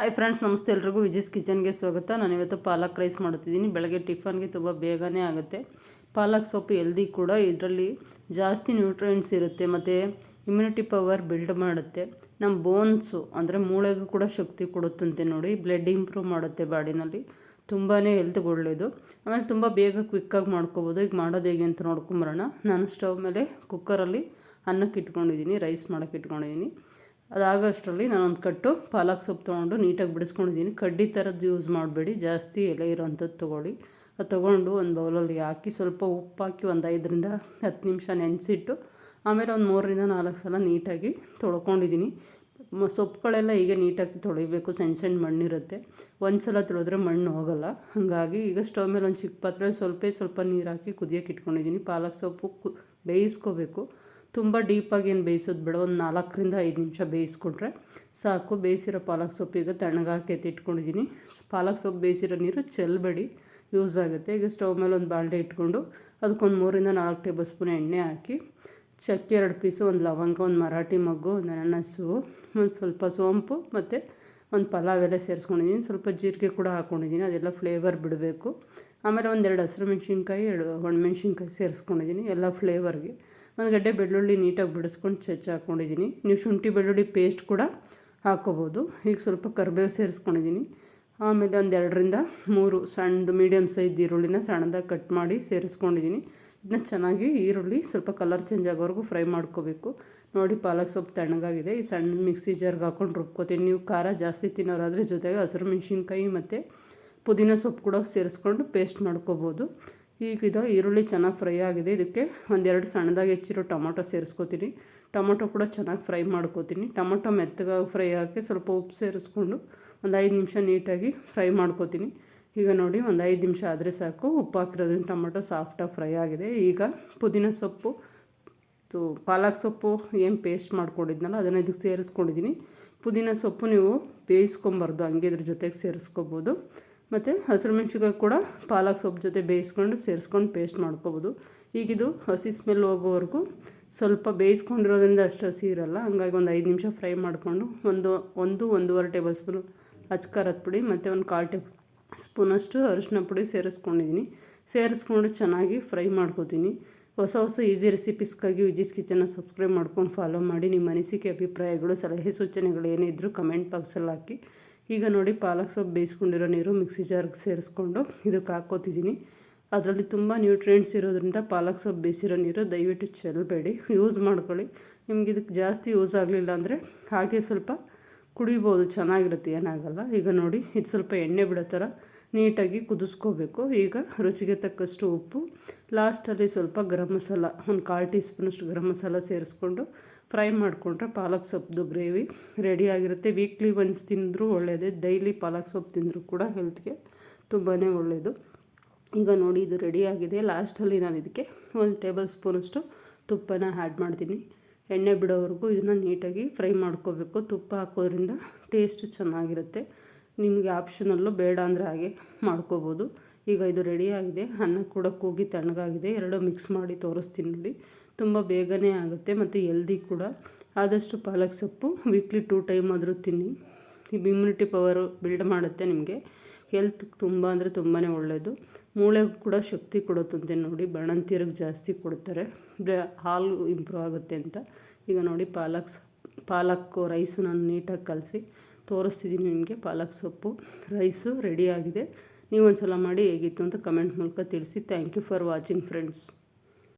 Hi friends ನಮಸ್ತೆ ಎಲ್ರಿಗೂ. ವಿಜಿಸ್ ಕಿಚನ್ಗೆ ಸ್ವಾಗತ. ನಾನು ಇವತ್ತು ಪಾಲಕ್ ರೈಸ್ ಮಾಡ್ತಿದ್ದೀನಿ ಬೆಳಗ್ಗೆ ಟಿಫನ್ಗೆ ತುಂಬ ಬೇಗನೆ ಆಗುತ್ತೆ. ಪಾಲಕ್ ಸೊಪ್ಪು ಎಲ್ದಿ ಕೂಡ. ಇದರಲ್ಲಿ ಜಾಸ್ತಿ ನ್ಯೂಟ್ರಿಯೆಂಟ್ಸ್ ಇರುತ್ತೆ ಮತ್ತು ಇಮ್ಯುನಿಟಿ ಪವರ್ ಬಿಲ್ಡ್ ಮಾಡುತ್ತೆ. ನಮ್ಮ ಬೋನ್ಸು ಅಂದರೆ ಮೂಳೆಗೂ ಕೂಡ ಶಕ್ತಿ ಕೊಡುತ್ತಂತೆ ನೋಡಿ. ಬ್ಲಡ್ ಇಂಪ್ರೂವ್ ಮಾಡುತ್ತೆ ಬಾಡಿನಲ್ಲಿ. ತುಂಬಾ ಹೆಲ್ತ್ಗೆ ಒಳ್ಳೆಯದು ಆಮೇಲೆ ತುಂಬ ಬೇಗ ಕ್ವಿಕ್ಕಾಗಿ ಮಾಡ್ಕೋಬೋದು. ಈಗ ಮಾಡೋದು ಹೇಗೆ ಅಂತ ನೋಡ್ಕೊಂಬರೋಣ ನಾನು ಸ್ಟವ್ ಮೇಲೆ ಕುಕ್ಕರಲ್ಲಿ ಅನ್ನಕ್ಕೆ ಇಟ್ಕೊಂಡಿದ್ದೀನಿ. ರೈಸ್ ಮಾಡೋಕ್ಕೆ ಇಟ್ಕೊಂಡಿದ್ದೀನಿ. ಅದಾಗೋಷ್ಟರಲ್ಲಿ ನಾನೊಂದು ಕಟ್ಟು ಪಾಲಕ್ ಸೊಪ್ಪು ತೊಗೊಂಡು ನೀಟಾಗಿ ಬಿಡಿಸ್ಕೊಂಡಿದ್ದೀನಿ. ಕಡ್ಡಿ ಥರದ್ದು ಯೂಸ್ ಮಾಡಬೇಡಿ. ಜಾಸ್ತಿ ಎಲೆ ಇರೋವಂಥದ್ದು ತೊಗೊಳ್ಳಿ. ಅದು ತೊಗೊಂಡು ಒಂದು ಬೌಲಲ್ಲಿ ಹಾಕಿ ಸ್ವಲ್ಪ ಉಪ್ಪು ಹಾಕಿ ಒಂದು ಐದರಿಂದ ಹತ್ತು ನಿಮಿಷ ನೆನೆಸಿಟ್ಟು ಆಮೇಲೆ ಒಂದು ಮೂರರಿಂದ ನಾಲ್ಕು ಸಲ ನೀಟಾಗಿ ತೊಳ್ಕೊಂಡಿದ್ದೀನಿ. ಸೊಪ್ಪುಗಳೆಲ್ಲ ಈಗ ನೀಟಾಗಿ ತೊಳಿಬೇಕು. ಸಣ್ಣ ಸಣ್ಣ ಮಣ್ಣಿರುತ್ತೆ. ಒಂದು ಸಲ ತೊಳೆದ್ರೆ ಮಣ್ಣು ಹೋಗಲ್ಲ. ಹಾಗಾಗಿ ಈಗ ಸ್ಟವ್ ಮೇಲೆ ಒಂದು ಚಿಕ್ಕ ಪಾತ್ರೆ ಸ್ವಲ್ಪ ಸ್ವಲ್ಪ ನೀರು ಹಾಕಿ ಕುದಿಯೋಕೆ ಇಟ್ಕೊಂಡಿದ್ದೀನಿ. ಪಾಲಕ್ ಸೊಪ್ಪು ಕು, ಬೇಯಿಸ್ಕೋಬೇಕು. ತುಂಬ ಡೀಪಾಗಿ ಏನು ಬೇಯಿಸೋದು ಬೇಡ. ಒಂದು ನಾಲ್ಕರಿಂದ ಐದು ನಿಮಿಷ ಬೇಯಿಸ್ಕೊಂಡ್ರೆ ಸಾಕು. ಬೇಯಿಸಿರೋ ಪಾಲಕ್ ಸೊಪ್ಪಿಗೆ ತಣ್ಣಗಾಕಿ ಎತ್ತಿಟ್ಕೊಂಡಿದ್ದೀನಿ ಪಾಲಕ್ ಸೊಪ್ಪು ಬೇಯಿಸಿರೋ ನೀರು ಚೆಲ್ಲಬೇಡಿ ಯೂಸ್ ಆಗುತ್ತೆ. ಈಗ ಸ್ಟವ್ ಮೇಲೆ ಒಂದು ಬಾಂಡೆ ಇಟ್ಕೊಂಡು ಅದಕ್ಕೊಂದು ಮೂರಿಂದ ನಾಲ್ಕು ಟೇಬಲ್ ಸ್ಪೂನ್ ಎಣ್ಣೆ ಹಾಕಿ ಚಕ್ಕೆ ಎರಡು ಪೀಸು, ಒಂದು ಲವಂಗ, ಒಂದು ಮರಾಠಿ ಮಗ್ಗು, ಒಂದು ಅನಾನಸು ಒಂದು ಸ್ವಲ್ಪ ಸೋಂಪು ಮತ್ತು ಒಂದು ಪಲಾವ್ ಎಲ್ಲ ಸೇರಿಸ್ಕೊಂಡಿದ್ದೀನಿ. ಸ್ವಲ್ಪ ಜೀರಿಗೆ ಕೂಡ ಹಾಕ್ಕೊಂಡಿದ್ದೀನಿ ಅದೆಲ್ಲ ಫ್ಲೇವರ್ ಬಿಡಬೇಕು. ಆಮೇಲೆ ಒಂದೆರಡು ಹಸಿರು ಮೆಣಸಿನ್ಕಾಯಿ, ಎರಡು ಒಣಮೆಣ್ಸಿನ್ಕಾಯಿ ಸೇರಿಸ್ಕೊಂಡಿದ್ದೀನಿ. ಎಲ್ಲ ಫ್ಲೇವರ್ಗೆ. ಒಂದು ಗಡ್ಡೆ ಬೆಳ್ಳುಳ್ಳಿ ನೀಟಾಗಿ ಬಿಡಿಸ್ಕೊಂಡು ಚಚ್ಚಿ ಹಾಕ್ಕೊಂಡಿದ್ದೀನಿ. ನೀವು ಶುಂಠಿ, ಬೆಳ್ಳುಳ್ಳಿ ಪೇಸ್ಟ್ ಕೂಡ ಹಾಕ್ಕೋಬೋದು. ಈಗ ಸ್ವಲ್ಪ ಕರಿಬೇವು ಸೇರಿಸ್ಕೊಂಡಿದ್ದೀನಿ. ಆಮೇಲೆ ಒಂದು ಎರಡರಿಂದ ಮೂರು ಸಣ್ಣದು ಮೀಡಿಯಮ್ ಸೈಜ್ ಈರುಳ್ಳಿನ ಸಣ್ಣದಾಗಿ ಕಟ್ ಮಾಡಿ ಸೇರಿಸ್ಕೊಂಡಿದ್ದೀನಿ. ಇದನ್ನ ಚೆನ್ನಾಗಿ ಈರುಳ್ಳಿ ಸ್ವಲ್ಪ ಕಲರ್ ಚೇಂಜ್ ಆಗೋವರೆಗೂ ಫ್ರೈ ಮಾಡ್ಕೋಬೇಕು. ನೋಡಿ, ಪಾಲಕ್ ಸೊಪ್ಪು ತಣ್ಣಗಾಗಿದೆ. ಈ ಸಣ್ಣ ಮಿಕ್ಸಿ ಜಾರ್ಗೆ ಹಾಕ್ಕೊಂಡು ರುಬ್ಕೋತೀನಿ. ನೀವು ಖಾರ ಜಾಸ್ತಿ ತಿನ್ನೋರಾದರೆ ಜೊತೆಗೆ ಹಸಿರು ಮೆಣಸಿನ್ಕಾಯಿ ಮತ್ತು ಪುದೀನ ಸೊಪ್ಪು ಕೂಡ ಸೇರಿಸ್ಕೊಂಡು ಪೇಸ್ಟ್ ಮಾಡ್ಕೋಬೋದು. ಈಗ ಇದು ಈರುಳ್ಳಿ ಚೆನ್ನಾಗಿ ಫ್ರೈ ಆಗಿದೆ. ಇದಕ್ಕೆ ಒಂದೆರಡು ಸಣ್ಣದಾಗಿ ಹೆಚ್ಚಿರೋ ಟೊಮೊಟೊ ಸೇರಿಸ್ಕೋತೀನಿ. ಟೊಮೊಟೊ ಕೂಡ ಚೆನ್ನಾಗಿ ಫ್ರೈ ಮಾಡ್ಕೋತೀನಿ. ಟೊಮೊಟೊ ಮೆತ್ತಗಾಗಿ ಫ್ರೈ ಹಾಕಿ ಸ್ವಲ್ಪ ಉಪ್ಪು ಸೇರಿಸ್ಕೊಂಡು ಒಂದು ಐದು ನಿಮಿಷ ನೀಟಾಗಿ ಫ್ರೈ ಮಾಡ್ಕೋತೀನಿ. ಈಗ ನೋಡಿ ಒಂದು ಐದು ನಿಮಿಷ ಆದರೆ ಸಾಕು. ಉಪ್ಪು ಹಾಕಿರೋದ್ರಿಂದ ಟೊಮೊಟೊ ಸಾಫ್ಟಾಗಿ ಫ್ರೈ ಆಗಿದೆ. ಈಗ ಪುದೀನ ಸೊಪ್ಪು ತು ಪಾಲಕ್ ಸೊಪ್ಪು ಏನು ಪೇಸ್ಟ್ ಮಾಡ್ಕೊಂಡಿದ್ನಲ್ಲ ಅದನ್ನು ಇದಕ್ಕೆ ಸೇರಿಸ್ಕೊಂಡಿದ್ದೀನಿ. ಪುದೀನ ಸೊಪ್ಪು ನೀವು ಬೇಯಿಸ್ಕೊಂಬಾರ್ದು. ಹಂಗೆ ಇದ್ರ ಜೊತೆಗೆ ಸೇರಿಸ್ಕೋಬೋದು. ಮತ್ತು ಹಸಿರು ಮೆಣ್ಸಿನ್ಕಾಯಿ ಕೂಡ ಪಾಲಕ್ ಸೊಪ್ಪು ಜೊತೆ ಬೇಯಿಸ್ಕೊಂಡು ಸೇರಿಸ್ಕೊಂಡು ಪೇಸ್ಟ್ ಮಾಡ್ಕೋಬೋದು. ಈಗಿದು ಹಸಿ ಸ್ಮೆಲ್ ಹೋಗೋವರೆಗೂ ಸ್ವಲ್ಪ ಬೇಯಿಸ್ಕೊಂಡಿರೋದ್ರಿಂದ ಅಷ್ಟು ಹಸಿ ಇರೋಲ್ಲ. ಹಂಗಾಗಿ ಒಂದು ಐದು ನಿಮಿಷ ಫ್ರೈ ಮಾಡಿಕೊಂಡು ಒಂದು ಒಂದು, ಒಂದೂವರೆ ಟೇಬಲ್ ಸ್ಪೂನು ಅಚ್ಕಾರದ ಪುಡಿ ಮತ್ತು ಒಂದು ಕಾಲು ಟೇಬಲ್ ಸ್ಪೂನಷ್ಟು ಅರಿಶಿನ ಪುಡಿ ಸೇರಿಸ್ಕೊಂಡಿದ್ದೀನಿ ಸೇರಿಸ್ಕೊಂಡು ಚೆನ್ನಾಗಿ ಫ್ರೈ ಮಾಡ್ಕೋತೀನಿ. ಹೊಸ ಹೊಸ ಈಸಿ ರೆಸಿಪೀಸ್ಗಾಗಿ ವಿಜಿಸ್ ಕಿಚನ್ನ ಸಬ್ಸ್ಕ್ರೈಬ್ ಮಾಡ್ಕೊಂಡು ಫಾಲೋ ಮಾಡಿ. ನಿಮ್ಮ ಅನಿಸಿಕೆ, ಅಭಿಪ್ರಾಯಗಳು, ಸಲಹೆ ಸೂಚನೆಗಳು ಏನೇ ಇದ್ದರೂ ಕಮೆಂಟ್ ಬಾಕ್ಸಲ್ಲಿ ಹಾಕಿ. ಈಗ ನೋಡಿ ಪಾಲಕ್ ಸೊಪ್ಪು ಬೇಯಿಸ್ಕೊಂಡಿರೋ ನೀರು ಮಿಕ್ಸಿ ಜಾರ್ಗೆ ಸೇರಿಸ್ಕೊಂಡು ಇದಕ್ಕೆ ಹಾಕ್ಕೋತಿದ್ದೀನಿ. ಅದರಲ್ಲಿ ತುಂಬ ನ್ಯೂಟ್ರಿಯೆಂಟ್ಸ್ ಇರೋದ್ರಿಂದ ಪಾಲಕ್ ಸೊಪ್ಪು ಬೇಯಿಸಿರೋ ನೀರು ದಯವಿಟ್ಟು ಚೆಲ್ಲಬೇಡಿ ಯೂಸ್ ಮಾಡ್ಕೊಳ್ಳಿ. ನಿಮ್ಗೆ ಇದಕ್ಕೆ ಜಾಸ್ತಿ ಯೂಸ್ ಆಗಲಿಲ್ಲ ಅಂದರೆ ಹಾಗೆ ಸ್ವಲ್ಪ ಕುಡಿಬೋದು, ಚೆನ್ನಾಗಿರುತ್ತೆ, ಏನಾಗಲ್ಲ. ಈಗ ನೋಡಿ, ಇದು ಸ್ವಲ್ಪ ಎಣ್ಣೆ ಬಿಡೋ ಥರ ನೀಟಾಗಿ ಕುದಿಸ್ಕೋಬೇಕು. ಈಗ ರುಚಿಗೆ ತಕ್ಕಷ್ಟು ಉಪ್ಪು ಲಾಸ್ಟಲ್ಲಿ ಸ್ವಲ್ಪ ಗರಂ ಮಸಾಲ, ಒಂದು ಕಾಲು ಟೀ ಸ್ಪೂನಷ್ಟು ಗರಂ ಮಸಾಲ ಸೇರಿಸ್ಕೊಂಡು ಫ್ರೈ ಮಾಡಿಕೊಂಡ್ರೆ ಪಾಲಕ್ ಸೊಪ್ಪು ಗ್ರೇವಿ ರೆಡಿಯಾಗಿರುತ್ತೆ ವೀಕ್ಲಿ ಒನ್ಸ್ ತಿಂದರೂ ಒಳ್ಳೆಯದೇ ಡೈಲಿ ಪಾಲಕ್ ಸೊಪ್ಪು ತಿಂದರೂ ಕೂಡ ಹೆಲ್ತ್ಗೆ ತುಂಬಾ ಒಳ್ಳೆಯದು ಈಗ ನೋಡಿ ಇದು ರೆಡಿಯಾಗಿದೆ ಲಾಸ್ಟಲ್ಲಿ ನಾನು ಇದಕ್ಕೆ ಒಂದು ಟೇಬಲ್ ಸ್ಪೂನಷ್ಟು ತುಪ್ಪನ ಆ್ಯಡ್ ಮಾಡ್ತೀನಿ. ಎಣ್ಣೆ ಬಿಡೋವರೆಗೂ ಇದನ್ನು ನೀಟಾಗಿ ಫ್ರೈ ಮಾಡ್ಕೋಬೇಕು. ತುಪ್ಪ ಹಾಕೋದ್ರಿಂದ ಟೇಸ್ಟ್ ಚೆನ್ನಾಗಿರುತ್ತೆ. ನಿಮಗೆ ಆಪ್ಷನಲ್ಲೂ ಬೇಡ ಅಂದರೆ ಹಾಗೆ ಮಾಡ್ಕೋಬೋದು. ಈಗ ಇದು ರೆಡಿಯಾಗಿದೆ ಅನ್ನ ಕೂಡ ಕೂಗಿ ತಣ್ಣಗಾಗಿದೆ. ಎರಡು ಮಿಕ್ಸ್ ಮಾಡಿ ತೋರಿಸ್ತೀನಿ ನೋಡಿ. ತುಂಬ ಬೇಗನೆ ಆಗುತ್ತೆ ಮತ್ತು ಎಲ್ದಿ ಕೂಡ. ಆದಷ್ಟು ಪಾಲಕ್ ಸೊಪ್ಪು ವೀಕ್ಲಿ ಟೂ ಟೈಮ್ ಆದರೂ ತಿನ್ನಿ. ಇಮ್ಯುನಿಟಿ ಪವರು ಬಿಲ್ಡ್ ಮಾಡುತ್ತೆ ನಿಮಗೆ. ಹೆಲ್ತ್ ತುಂಬ ಅಂದರೆ ತುಂಬಾ ಒಳ್ಳೆಯದು ಮೂಳೆಗೂ ಕೂಡ ಶಕ್ತಿ ಕೊಡುತ್ತಂತೆ ನೋಡಿ, ಬಣಂತಿಯರಿಗೆ ಜಾಸ್ತಿ ಕೊಡ್ತಾರೆ. ಹಾಲು ಇಂಪ್ರೂವ್ ಆಗುತ್ತೆ ಅಂತ. ಈಗ ನೋಡಿ ಪಾಲಕ್ ಪಾಲಕ್ಕು ರೈಸು ನಾನು ನೀಟಾಗಿ ಕಲಸಿ ತೋರಿಸ್ತಿದ್ದೀನಿ ನಿಮಗೆ ಪಾಲಕ್ ಸೊಪ್ಪು. ರೈಸು ರೆಡಿಯಾಗಿದೆ ನೀವು ಒಂದು ಸಲ ಮಾಡಿ ಹೇಗಿತ್ತು ಅಂತ ಕಮೆಂಟ್ ಮೂಲಕ ತಿಳಿಸಿ. Thank you for watching friends